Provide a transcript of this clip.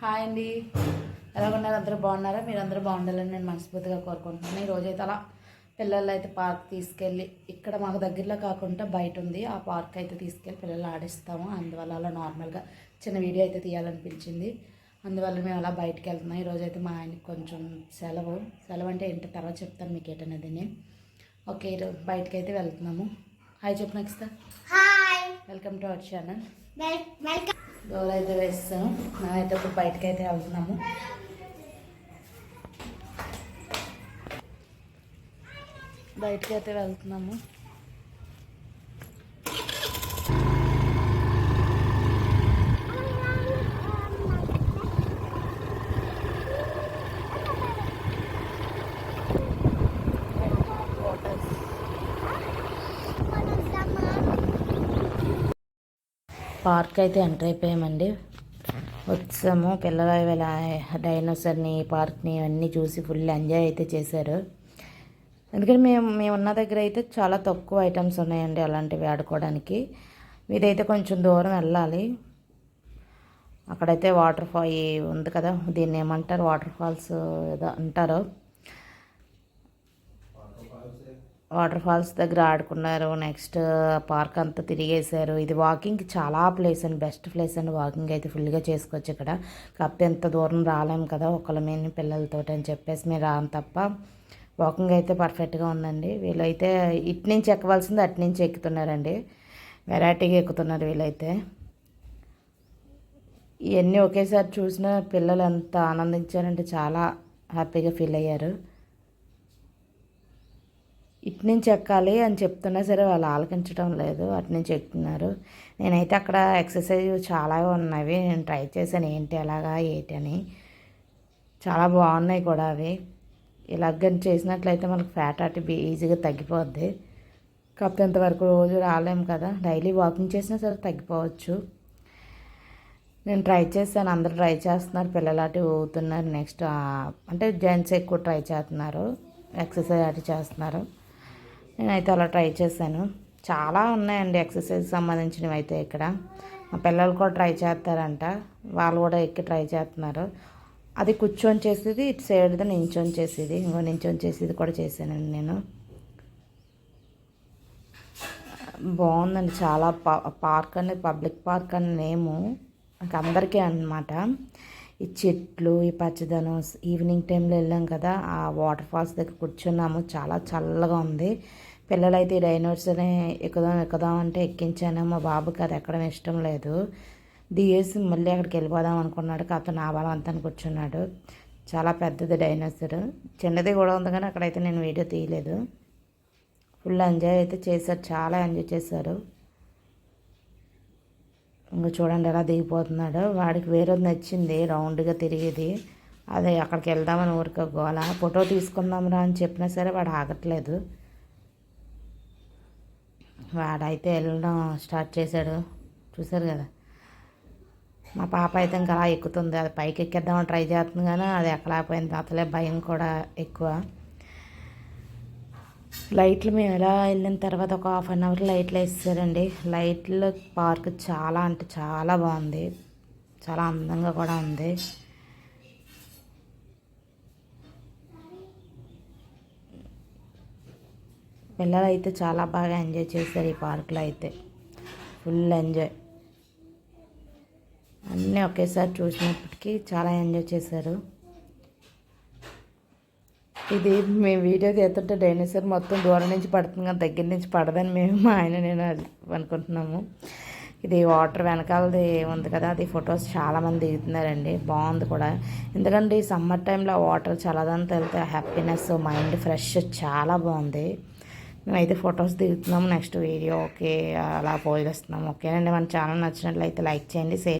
Hi అండి. ఎలా ఉన్నారు? అందరూ బాగున్నారా? మీరు అందరూ బాగుండాలని నేను మనస్ఫూర్తిగా కోరుకుంటున్నాను. ఈ రోజైతే అలా పిల్లలు అయితే పార్క్ తీసుకెళ్ళి ఇక్కడ మాకు దగ్గరలో కాకుండా బయట ఉంది. ఆ పార్క్ అయితే తీసుకెళ్ళి పిల్లలు ఆడిస్తాము. అందువల్ల అలా నార్మల్గా చిన్న వీడియో అయితే తీయాలనిపించింది. అందువల్ల మేము అలా బయటకు వెళ్తున్నాం. ఈరోజు అయితే మా ఆయనకి కొంచెం సెలవు. సెలవు అంటే ఏంటో తర్వాత చెప్తాను మీకు ఏంటనేది ఓకే ఈరోజు బయటకు అయితే వెళ్తున్నాము. హాయ్ చెప్పు next. Welcome to our channel. Well welcome. Door అయితే వేస్తాం మేమైతే ఇప్పుడు బయటకు అయితే వెళ్తున్నాము. బయటకు అయితే వెళ్తున్నాము. పార్క్ అయితే ఎంటర్ అయిపోయామండి. వచ్చాము. పిల్లలు ఇలా డైనోసార్ని పార్క్ని అన్నీ చూసి ఫుల్ ఎంజాయ్ అయితే చేశారు. ఎందుకంటే మేము మేము ఉన్న దగ్గర అయితే చాలా తక్కువ ఐటమ్స్ ఉన్నాయండి అలాంటివి ఆడుకోవడానికి. మీదైతే కొంచెం దూరం వెళ్ళాలి. అక్కడైతే వాటర్ ఫాల్ ఉంది కదా దీన్ని ఏమంటారు? వాటర్ ఫాల్స్ ఏదో అంటారు. వాటర్ ఫాల్స్ దగ్గర ఆడుకున్నారు. నెక్స్ట్ పార్క్ అంతా తిరిగేశారు. ఇది వాకింగ్కి చాలా ప్లేస్ అండి బెస్ట్ ప్లేస్ అండి వాకింగ్ అయితే ఫుల్గా చేసుకోవచ్చు ఇక్కడ. కాకపోతే ఎంత దూరం రాలేము కదా ఒకళ్ళ మీద పిల్లలతో అని చెప్పేసి మీరు రాను తప్ప వాకింగ్ అయితే పర్ఫెక్ట్గా ఉందండి. వీళ్ళైతే ఇటు నుంచి ఎక్కవలసింది అటు నుంచి ఎక్కుతున్నారండి. వెరైటీగా ఎక్కుతున్నారు వీళ్ళైతే. ఇవన్నీ ఒకేసారి చూసిన పిల్లలు ఎంత ఆనందించారంటే చాలా హ్యాపీగా ఫీల్ అయ్యారు. ఇటు నుంచి ఎక్కాలి అని చెప్తున్నా సరే వాళ్ళు ఆలకించడం లేదు అటు నుంచి ఎక్కుతున్నారు. నేనైతే అక్కడ ఎక్సర్సైజ్ చాలా ఉన్నవి నేను ట్రై చేశాను ఏంటి ఎలాగా ఏంటి అని. చాలా బాగున్నాయి కూడా అవి. ఇలాగని చేసినట్లయితే మనకు ఫ్యాట్ అటు ఈజీగా తగ్గిపోద్ది. కాకపోతే ఇంతవరకు రోజు రాలేము కదా. డైలీ వాకింగ్ చేసినా సరే తగ్గిపోవచ్చు. నేను ట్రై చేశాను అందరూ ట్రై చేస్తున్నారు పిల్లలు అటు ఊగుతున్నారు నెక్స్ట్ అంటే జెంట్స్ ఎక్కువ ట్రై చేస్తున్నారు ఎక్సర్సైజ్ అటు చేస్తున్నారు. నేనైతే అలా ట్రై చేశాను. చాలా ఉన్నాయండి ఎక్సర్సైజ్ సంబంధించినవి అయితే ఇక్కడ. మా పిల్లలు కూడా ట్రై చేస్తారంట. వాళ్ళు కూడా ఎక్కి ట్రై చేస్తున్నారు. అది కూర్చొని చేసేది ఇటు సైడ్ది నించొని చేసేది ఇంకో నించొని చేసేది కూడా చేశానండి నేను. బాగుందండి. చాలా పార్క్ అనేది పబ్లిక్ పార్క్ అని నేము. నాకు అందరికీ అనమాట ఈ చెట్లు ఈ పచ్చదనం ఈవినింగ్ టైంలో వెళ్ళాం కదా ఆ వాటర్ ఫాల్స్ దగ్గర కూర్చున్నాము. చాలా చల్లగా ఉంది. పిల్లలైతే ఈ డైనోసర్ని ఎక్కుదాం ఎక్కుదాం అంటే ఎక్కించాను. మా బాబుకి అది ఎక్కడం ఇష్టం లేదు. దిగేసి మళ్ళీ అక్కడికి వెళ్ళిపోదాం అనుకున్నాడు. కాకపోతే నా బలవంతాన్ని కూర్చున్నాడు. చాలా పెద్దది డైనోసర్. చిన్నది కూడా ఉంది కానీ అక్కడైతే నేను వీడియో తీయలేదు. ఫుల్ ఎంజాయ్ అయితే చేశారు. చాలా ఎంజాయ్ చేశారు. ఇంకా చూడండి ఎలా దిగిపోతున్నాడు. వాడికి వేరేది నచ్చింది రౌండ్గా తిరిగేది. అదే అక్కడికి వెళ్దామని ఊరికే గోల. ఫోటో తీసుకుందాం రా అని చెప్పినా సరే వాడు ఆగట్లేదు. వాడైతే వెళ్ళడం స్టార్ట్ చేశాడు. చూసారు కదా? మా పాప అయితే ఇంకా అలా ఎక్కుతుంది. అది పైకి ఎక్కేద్దామని ట్రై చేస్తుంది కానీ అది ఎక్కలేకపోయింది. అసలే భయం కూడా ఎక్కువ. లైట్లు మేము ఎలా వెళ్ళిన తర్వాత ఒక హాఫ్ అన్ అవర్ లైట్లు వేస్తారండి. లైట్లు పార్క్ చాలా అంటే చాలా బాగుంది. చాలా అందంగా కూడా ఉంది. పిల్లలు అయితే చాలా బాగా ఎంజాయ్ చేశారు ఈ పార్క్లో అయితే. Full enjoy. అన్నీ ఒకేసారి చూసినప్పటికీ చాలా ఎంజాయ్ చేశారు. ఇది మేము వీడియో తీస్తుంటే డైనోసార్ మొత్తం దూరం నుంచి పడుతుంది కానీ దగ్గర నుంచి పడదని మేము మా ఆయన నేను అనుకుంటున్నాము. ఇది వాటర్ వెనకాలది ఉంది కదా అది ఫొటోస్ చాలామంది దిగుతున్నారండి. బాగుంది కూడా. ఎందుకంటే ఈ సమ్మర్ టైంలో వాటర్ చల్లదంతా వెళ్తే హ్యాపీనెస్ మైండ్ ఫ్రెష్ చాలా బాగుంది. మేమైతే ఫొటోస్ దిగుతున్నాము నెక్స్ట్ వీడియో ఓకే అలా పోయిస్తున్నాము ఓకేనండి మన ఛానల్ నచ్చినట్లయితే లైక్ చేయండి షేర్